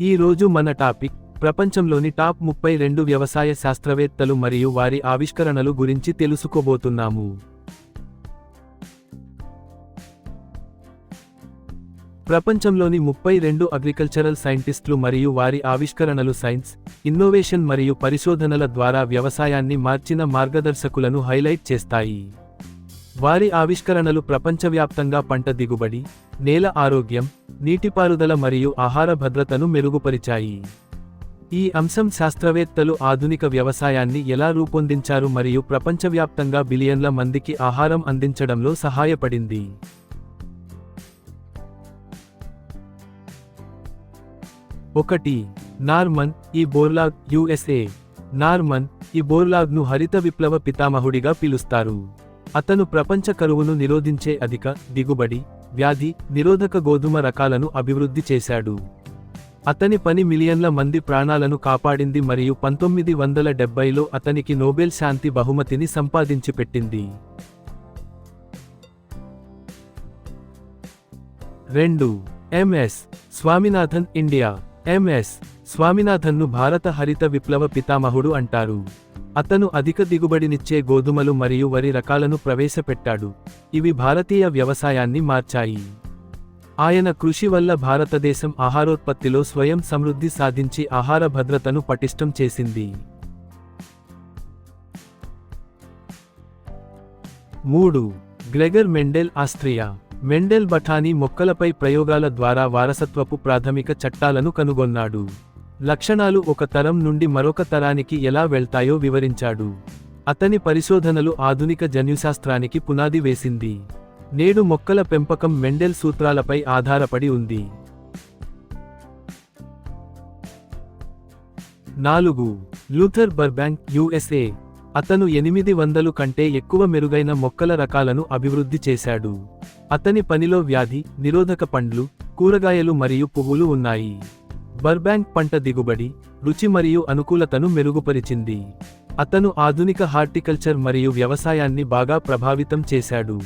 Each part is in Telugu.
ఈ రోజు మన టాపిక్ ప్రపంచంలోని టాప్ ముప్పై రెండు వ్యవసాయ శాస్త్రవేత్తలు మరియు వారి ఆవిష్కరణలు గురించి తెలుసుకోబోతున్నాము. ప్రపంచంలోని ముప్పై రెండు అగ్రికల్చరల్ సైంటిస్టులు మరియు వారి ఆవిష్కరణలు సైన్స్ ఇన్నోవేషన్ మరియు పరిశోధనల ద్వారా వ్యవసాయాన్ని మార్చిన మార్గదర్శకులను హైలైట్ చేస్తాయి. వారి ఆవిష్కరణలు ప్రపంచవ్యాప్తంగా పంట దిగుబడి నేల ఆరోగ్యం నీటిపారుదల మరియు ఆహార భద్రతను మెరుగుపరిచాయి. ఈ అంశం శాస్త్రవేత్తలు ఆధునిక వ్యవసాయాన్ని ఎలా రూపొందించారు మరియు ప్రపంచవ్యాప్తంగా బిలియన్ల మందికి ఆహారం అందించడంలో సహాయపడింది. ఒకటి నార్మన్ ఈ బోర్లాగ్ యుఎస్ఏ. నార్మన్ ఈ బోర్లాగ్ను హరిత విప్లవ పితామహుడిగా పిలుస్తారు. అతను ప్రపంచ కరువును నిరోధించే అధిక దిగుబడి వ్యాధి నిరోధక గోధుమ రకాలను అభివృద్ధి చేశాడు. అతని పని మిలియన్ల మంది ప్రాణాలను కాపాడింది మరియు పంతొమ్మిది వందల డెబ్బైలో అతనికి నోబెల్ శాంతి బహుమతిని సంపాదించి పెట్టింది రెండు ఎంఎస్ స్వామినాథన్ ఇండియా. ఎంఎస్ స్వామినాథన్ను భారత హరిత విప్లవ పితామహుడు అంటారు. అతను అధిక దిగుబడినిచ్చే గోధుమలు మరియు వరి రకాలను ప్రవేశపెట్టాడు. ఇవి భారతీయ వ్యవసాయాన్ని మార్చాయి. ఆయన కృషి వల్ల భారతదేశం ఆహారోత్పత్తిలో స్వయం సమృద్ధి సాధించి ఆహార భద్రతను పటిష్టం చేసింది. మూడు. Gregor Mendel Austria. మెండెల్ బఠానీ మొక్కలపై ప్రయోగాల ద్వారా వారసత్వపు ప్రాథమిక చట్టాలను కనుగొన్నాడు. లక్షణాలు ఒక తరం నుండి మరొక తరానికి ఎలా వెళ్తాయో వివరించాడు. అతని పరిశోధనలు ఆధునిక జన్యుశాస్త్రానికి పునాది వేసింది. నేడు మొక్కల పెంపకం మెండెల్ సూత్రాలపై ఆధారపడి ఉంది. నాలుగు. Luther Burbank USA. అతను ఎనిమిది వందలు కంటే ఎక్కువ మెరుగైన మొక్కల రకాలను అభివృద్ధి చేశాడు. అతని పనిలో వ్యాధి నిరోధక పండ్లు కూరగాయలు మరియు పువ్వులు ఉన్నాయి. బర్బ్యాంక్ పంట దిగుబడి రుచి మరియు అనుకూలతను మెరుగుపరిచింది. అతను ఆధునిక హార్టికల్చర్ మరియు వ్యవసాయాన్ని బాగా ప్రభావితం చేశాడు.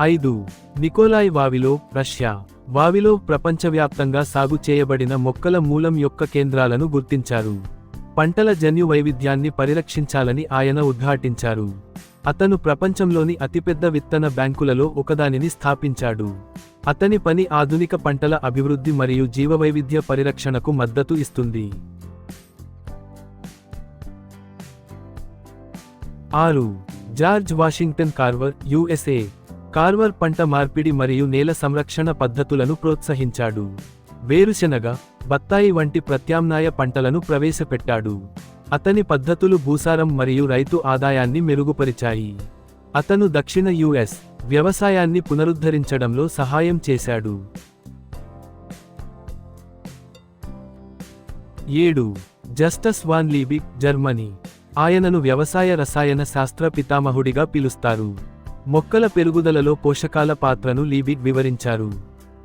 ఐదు. Nikolai వావిలో Russia. వావిలో ప్రపంచవ్యాప్తంగా సాగు చేయబడిన మొక్కల మూలం యొక్క కేంద్రాలను గుర్తించారు. పంటల జన్యు వైవిధ్యాన్ని పరిరక్షించాలని ఆయన ఉద్ఘాటించారు. అతను ప్రపంచంలోని అతిపెద్ద విత్తన బ్యాంకులలో ఒకదానిని స్థాపించాడు. అతని పని ఆధునిక పంటల అభివృద్ధి మరియు జీవవైవిధ్య పరిరక్షణకు మద్దతు ఇస్తుంది. ఆరు. George Washington Carver USA. Carver పంట మార్పిడి మరియు నేల సంరక్షణ పద్ధతులను ప్రోత్సహించాడు. వేరుశెనగ బత్తాయి వంటి ప్రత్యామ్నాయ పంటలను ప్రవేశపెట్టాడు. అతని పద్ధతులు భూసారం మరియు రైతు ఆదాయాన్ని మెరుగుపరిచాయి. అతను దక్షిణ యుఎస్ వ్యవసాయాన్ని పునరుద్ధరించడంలో సహాయం చేశాడు. ఏడు. Justus von Liebig Germany. ఆయనను వ్యవసాయ రసాయన శాస్త్ర పితామహుడిగా పిలుస్తారు. మొక్కల పెరుగుదలలో పోషకాల పాత్రను లీబిక్ వివరించారు.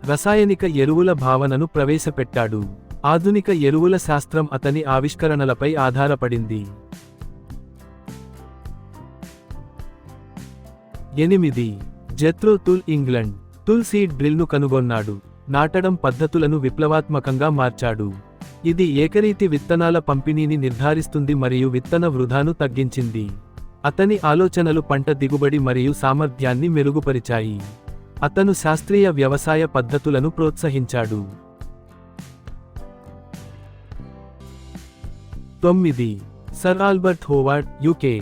రసాయనిక ఎరువుల భావనను ప్రవేశపెట్టాడు. ఆధునిక ఎరువుల శాస్త్రం అతని ఆవిష్కరణలపై ఆధారపడింది. ఎనిమిది. Jethro Tull England. Tull seed డ్రిల్ను కనుగొన్నాడు. నాటడం పద్ధతులను విప్లవాత్మకంగా మార్చాడు. ఇది ఏకరీతి విత్తనాల పంపిణీని నిర్ధారిస్తుంది మరియు విత్తన వృధాను తగ్గించింది. అతని ఆలోచనలు పంట దిగుబడి మరియు సామర్థ్యాన్ని మెరుగుపరిచాయి. అతను శాస్త్రీయ వ్యవసాయ పద్ధతులను ప్రోత్సహించాడు. తొమ్మిది. Sir Albert Howard UK.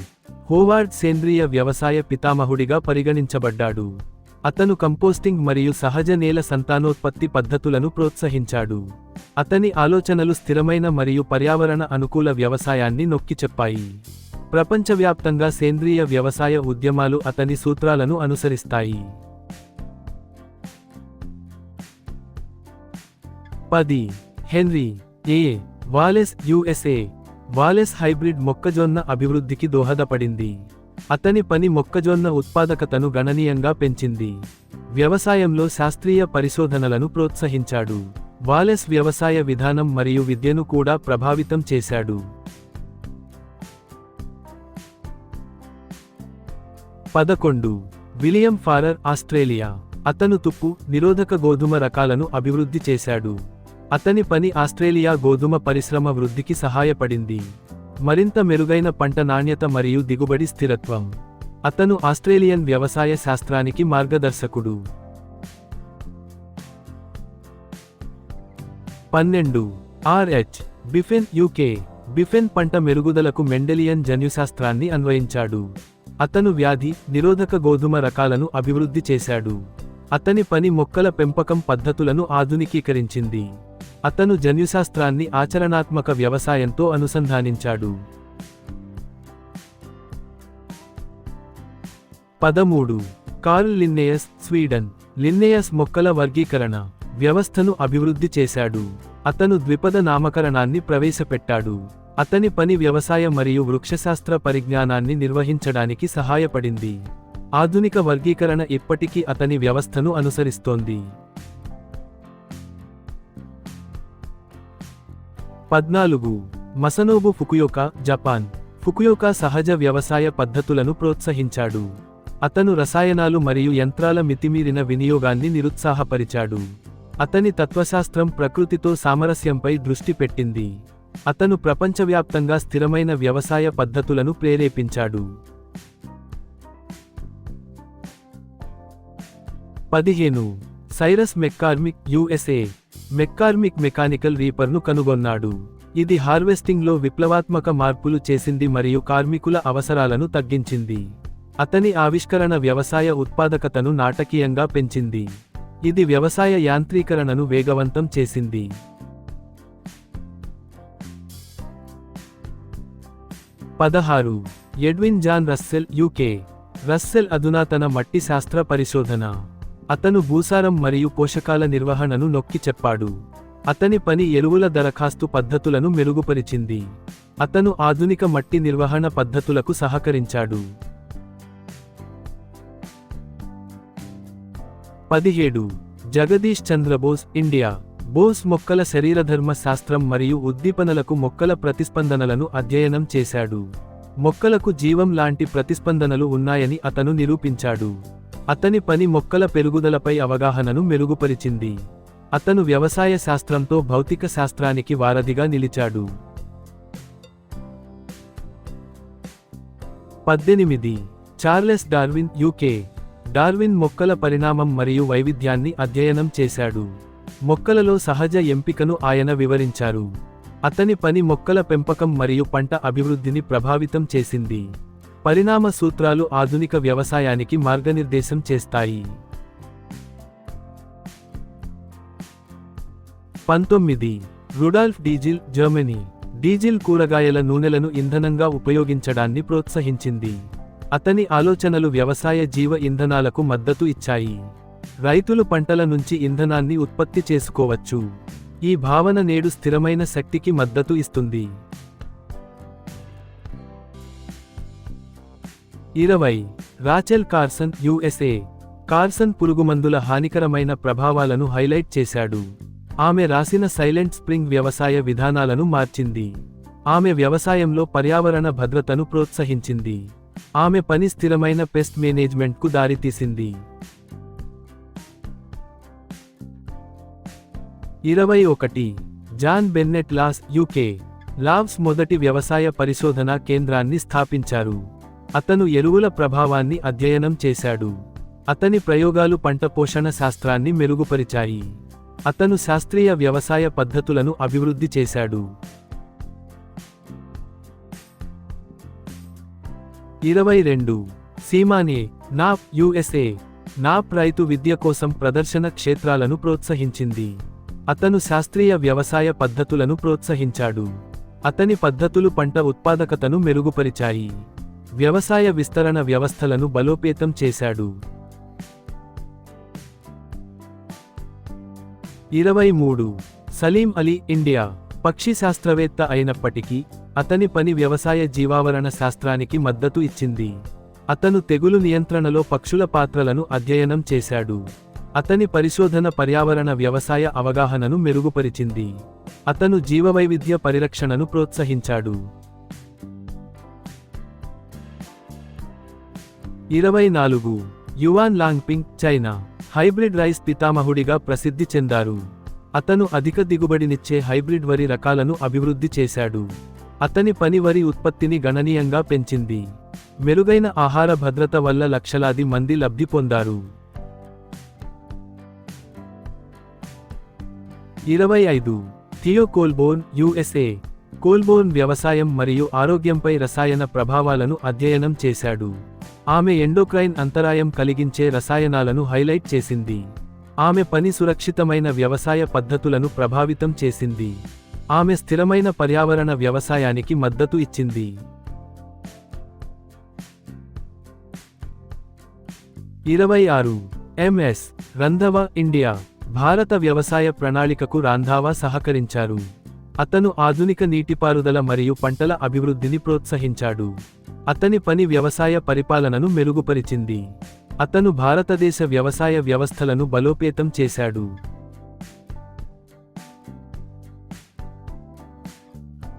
Howard సేంద్రియ వ్యవసాయ పితామహుడిగా పరిగణించబడ్డాడు. అతను కంపోస్టింగ్ మరియు సహజ నేల సంతానోత్పత్తి పద్ధతులను ప్రోత్సహించాడు. అతని ఆలోచనలు స్థిరమైన మరియు పర్యావరణ అనుకూల వ్యవసాయాన్ని నొక్కి చెప్పాయి. ప్రపంచవ్యాప్తంగా సేంద్రియ వ్యవసాయ ఉద్యమాలు అతని సూత్రాలను అనుసరిస్తాయి. పది. Henry A. Wallace USA Wallace hybrid మొక్కజొన్న అభివృద్ధికి దోహదపడింది. అతని పని మొక్కజొన్న ఉత్పాదకతను గణనీయంగా పెంచింది. వ్యవసాయంలో శాస్త్రీయ పరిశోధనలను ప్రోత్సహించాడు. వాలెస్ వ్యవసాయ విధానం మరియు విద్యను కూడా ప్రభావితం చేశాడు. పదకొండు. William Farrer Australia. అతను తుప్పు నిరోధక గోధుమ రకాలను అభివృద్ధి చేశాడు. అతని పని ఆస్ట్రేలియా గోధుమ పరిశ్రమ వృద్ధికి సహాయపడింది. మరింత మెరుగైన పంట నాణ్యత మరియు దిగుబడి స్థిరత్వం. అతను ఆస్ట్రేలియన్ వ్యవసాయ శాస్త్రానికి మార్గదర్శకుడు. పన్నెండు. RH బిఫెన్ UK. బిఫెన్ పంట మెరుగుదలకు మెండెలియన్ జన్యుశాస్త్రాన్ని అన్వయించాడు. అతను వ్యాధి నిరోధక గోధుమ రకాలను అభివృద్ధి చేశాడు. అతని పని మొక్కల పెంపకం పద్ధతులను ఆధునికీకరించింది. అతను జన్యుశాస్త్రాన్ని ఆచరణాత్మక వ్యవసాయంతో అనుసంధానించాడు. పదమూడు. Curl Linnaeus Sweden. లిన్నేయస్ మొక్కల వర్గీకరణ. వ్యవస్థను అభివృద్ధి చేశాడు. అతను ద్విపద నామకరణాన్ని ప్రవేశపెట్టాడు. అతని పని వ్యవసాయ మరియు వృక్షశాస్త్ర పరిజ్ఞానాన్ని నిర్వహించడానికి సహాయపడింది. ఆధునిక వర్గీకరణ ఇప్పటికీ అతని వ్యవస్థను అనుసరిస్తోంది. పద్నాలుగు. Masanobu Fukuoka Japan. ఫుకుయోకా సహజ వ్యవసాయ పద్ధతులను ప్రోత్సహించాడు. అతను రసాయనాలు మరియు యంత్రాల మితిమీరిన వినియోగాన్ని నిరుత్సాహపరిచాడు. అతని తత్వశాస్త్రం ప్రకృతితో సామరస్యంపై దృష్టి పెట్టింది. అతను ప్రపంచవ్యాప్తంగా స్థిరమైన వ్యవసాయ పద్ధతులను ప్రేరేపించాడు. పదిహేను. Cyrus McCormick USA. McCormick mechanical రీపర్ను కనుగొన్నాడు. ఇది హార్వెస్టింగ్లో విప్లవాత్మక మార్పులు చేసింది మరియు కార్మికుల అవసరాలను తగ్గించింది. అతని ఆవిష్కరణ వ్యవసాయ ఉత్పాదకతను నాటకీయంగా పెంచింది. ఇది వ్యవసాయ యాంత్రీకరణను వేగవంతం చేసింది. పదహారు. Edwin John Russell UK. Russell అధునాతన మట్టి శాస్త్ర పరిశోధన. అతను భూసారం మరియు పోషకాల నిర్వహణను నొక్కి చెప్పాడు. అతని పని ఎరువుల దరఖాస్తు పద్ధతులను మెరుగుపరిచింది. అతను ఆధునిక మట్టి నిర్వహణ పద్ధతులకు సహకరించాడు. పదిహేడు. జగదీష్ చంద్రబోస్ ఇండియా. బోస్ మొక్కల శరీరధర్మ శాస్త్రం మరియు ఉద్దీపనలకు మొక్కల ప్రతిస్పందనలను అధ్యయనం చేశాడు. మొక్కలకు జీవం లాంటి ప్రతిస్పందనలు ఉన్నాయని అతను నిరూపించాడు. అతని పని మొక్కల పెరుగుదలపై అవగాహనను మెరుగుపరిచింది. అతను వ్యవసాయ శాస్త్రంతో భౌతిక శాస్త్రానికి వారధిగా నిలిచాడు. పద్దెనిమిది. Charles Darwin UK. డార్విన్ మొక్కల పరిణామం మరియు వైవిధ్యాన్ని అధ్యయనం చేశాడు. మొక్కలలో సహజ ఎంపికను ఆయన వివరించారు. అతని పని మొక్కల పెంపకం మరియు పంట అభివృద్ధిని ప్రభావితం చేసింది. పరిణామ సూత్రాలు ఆధునిక వ్యవసాయానికి మార్గనిర్దేశం చేస్తాయి. పంతొమ్మిది. Rudolf diesel Germany. డీజిల్ కూరగాయల నూనెలను ఇంధనంగా ఉపయోగించడాన్ని ప్రోత్సహించింది. అతని ఆలోచనలు వ్యవసాయ జీవ ఇంధనాలకు మద్దతు ఇచ్చాయి. రైతులు పంటల నుంచి ఇంధనాన్ని ఉత్పత్తి చేసుకోవచ్చు. ఈ భావన నేడు స్థిరమైన శక్తికి మద్దతు ఇస్తుంది. ఇరవై. రాచెల్ కార్సన్ యుఎస్ఏ కార్సన్ పురుగుమందుల హానికరమైన ప్రభావాలను హైలైట్ చేశాడు. ఆమె రాసిన సైలెంట్ స్ప్రింగ్ వ్యవసాయ విధానాలను మార్చింది. ఆమె వ్యవసాయంలో పర్యావరణ భద్రతను ప్రోత్సహించింది. ఆమె పని స్థిరమైన పెస్ట్ మేనేజ్మెంట్కు దారితీసింది. ఇరవై ఒకటి. John Bennet Lawes UK Lawes మొదటి వ్యవసాయ పరిశోధన కేంద్రాన్ని స్థాపించారు. అతను ఎరువుల ప్రభావాన్ని అధ్యయనం చేశాడు. అతని ప్రయోగాలు పంట పోషణ శాస్త్రాన్ని మెరుగుపరిచాయి. అతను శాస్త్రీయ వ్యవసాయ పద్ధతులను అభివృద్ధి చేశాడు. ఇరవై రెండు. సీమానే నా యుఎస్ఏ. నా రైతు విద్య కోసం ప్రదర్శన క్షేత్రాలను ప్రోత్సహించింది. అతను శాస్త్రీయ వ్యవసాయ పద్ధతులను ప్రోత్సహించాడు. అతని పద్ధతులు పంట ఉత్పాదకతను మెరుగుపరిచాయి. వ్యవసాయ విస్తరణ వ్యవస్థలను బలోపేతం చేశాడు. ఇరవై మూడు. సలీం అలీ ఇండియా పక్షి శాస్త్రవేత్త అయినప్పటికీ అతని పని వ్యవసాయ జీవావరణ శాస్త్రానికి మద్దతు ఇచ్చింది. అతను తెగులు నియంత్రణలో పక్షుల పాత్రలను అధ్యయనం చేశాడు. అతని పరిశోధన పర్యావరణ వ్యవసాయ అవగాహనను మెరుగుపరిచింది. అతను జీవవైవిధ్య పరిరక్షణను ప్రోత్సహించాడు. ఇరవై నాలుగు Yuan Longping China. Hybrid rice పితామహుడిగా ప్రసిద్ధి చెందారు. అతను అధిక దిగుబడినిచ్చే హైబ్రిడ్ వరి రకాలను అభివృద్ధి చేశాడు. అతని పని వరి ఉత్పత్తిని గణనీయంగా పెంచింది. మెరుగైన ఆహార భద్రత వల్ల లక్షలాది మంది లబ్ధి పొందారు. ఇరవై ఐదు థియో కోల్బోన్ యుఎస్ఏ. కోల్బోన్ వ్యవసాయం మరియు ఆరోగ్యంపై రసాయన ప్రభావాలను అధ్యయనం చేశాడు. ఆమె ఎండోక్రైన్ అంతరాయం కలిగించే రసాయనాలను హైలైట్ చేసింది. ఆమె పని సురక్షితమైన వ్యవసాయ పద్ధతులను ప్రభావితం చేసింది. ఆమె స్థిరమైన పర్యావరణ వ్యవసాయానికి మద్దతు ఇచ్చింది. ఇరవై ఆరు. ఎంఎస్. రంధవ ఇండియా. భారత వ్యవసాయ ప్రణాళికకు రాంధావా సహకరించారు. అతను ఆధునిక నీటిపారుదల మరియు పంటల అభివృద్ధిని ప్రోత్సహించాడు. అతని పని వ్యవసాయ పరిపాలనను మెరుగుపరిచింది. అతను భారతదేశ వ్యవసాయ వ్యవస్థలను బలోపేతం చేశాడు.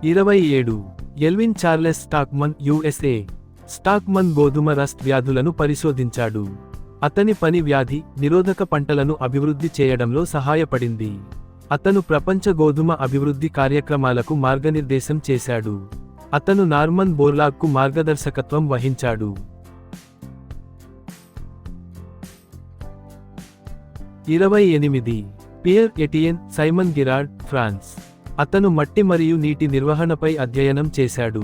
ఇరవై ఏడు. ఎల్విన్ చార్లెస్ స్టాక్మన్ యుఎస్ఏ. స్టాక్మన్ గోధుమ రస్ట్ వ్యాధులను పరిశోధించాడు. అతని పని వ్యాధి నిరోధక పంటలను అభివృద్ధి చేయడంలో సహాయపడింది. అతను ప్రపంచ గోధుమ అభివృద్ధి కార్యక్రమాలకు మార్గనిర్దేశం చేశాడు. అతను నార్మన్ బోర్లాగ్కు మార్గదర్శకత్వం వహించాడు. ఇరవై ఎనిమిది. Pierre Etienne Simon Girard France. అతను మట్టి మరియు నీటి నిర్వహణపై అధ్యయనం చేశాడు.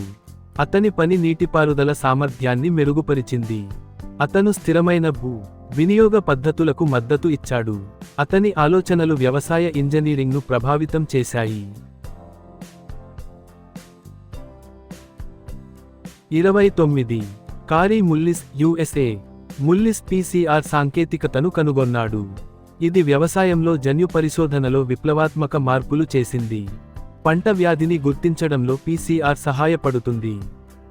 అతని పని నీటిపారుదల సామర్థ్యాన్ని మెరుగుపరిచింది. అతను స్థిరమైన భూ వినియోగ పద్ధతులకు మద్దతు ఇచ్చాడు. అతని ఆలోచనలు వ్యవసాయ ఇంజనీరింగ్ను ప్రభావితం చేశాయి. ఇరవై తొమ్మిది. Kary Mullis USA Mullis PCR సాంకేతికతను కనుగొన్నాడు. ఇది వ్యవసాయంలో జన్యు పరిశోధనలో విప్లవాత్మక మార్పులు చేసింది. పంట వ్యాధిని గుర్తించడంలో పీసీఆర్ సహాయపడుతుంది.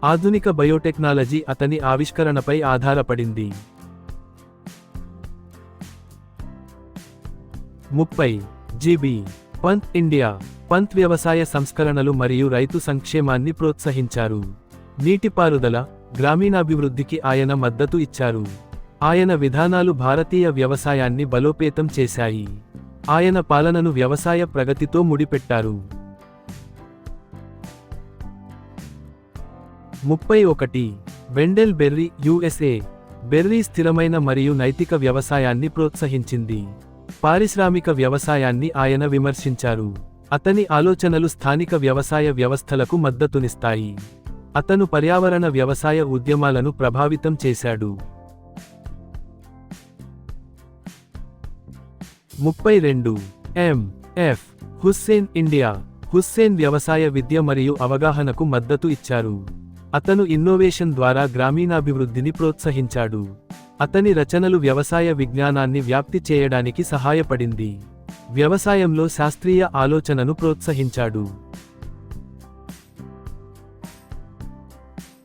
ఆధునిక బయోటెక్నాలజీ అతని ఆవిష్కరణపై ఆధారపడింది. ముప్పై. GB Pant India. పంత్ వ్యవసాయ సంస్కరణలు మరియు రైతు సంక్షేమాన్ని ప్రోత్సహించారు. నీటిపారుదల గ్రామీణాభివృద్ధికి ఆయన మద్దతు ఇచ్చారు. ఆయన విధానాలు భారతీయ వ్యవసాయాన్ని బలోపేతం చేశాయి. ఆయన పాలనను వ్యవసాయ ప్రగతితో ముడిపెట్టారు. ముప్పై ఒకటి. Wendell berry USA. బెర్రీ స్థిరమైన మరియు నైతిక వ్యవసాయాన్ని ప్రోత్సహించింది. పారిశ్రామిక వ్యవసాయాన్ని ఆయన విమర్శించారు. అతని ఆలోచనలు స్థానిక వ్యవసాయ వ్యవస్థలకు మద్దతునిస్తాయి. అతను పర్యావరణ వ్యవసాయ ఉద్యమాలను ప్రభావితం చేశాడు. ముప్పై రెండు. M. F. Hussain India. Hussain వ్యవసాయ విద్య మరియు అవగాహనకు మద్దతు ఇచ్చారు. అతను ఇన్నోవేషన్ ద్వారా గ్రామీణాభివృద్ధిని ప్రోత్సహించాడు. అతని రచనలు వ్యవసాయ విజ్ఞానాన్ని వ్యాప్తి చేయడానికి సహాయపడింది. వ్యవసాయంలో శాస్త్రీయ ఆలోచనను ప్రోత్సహించాడు.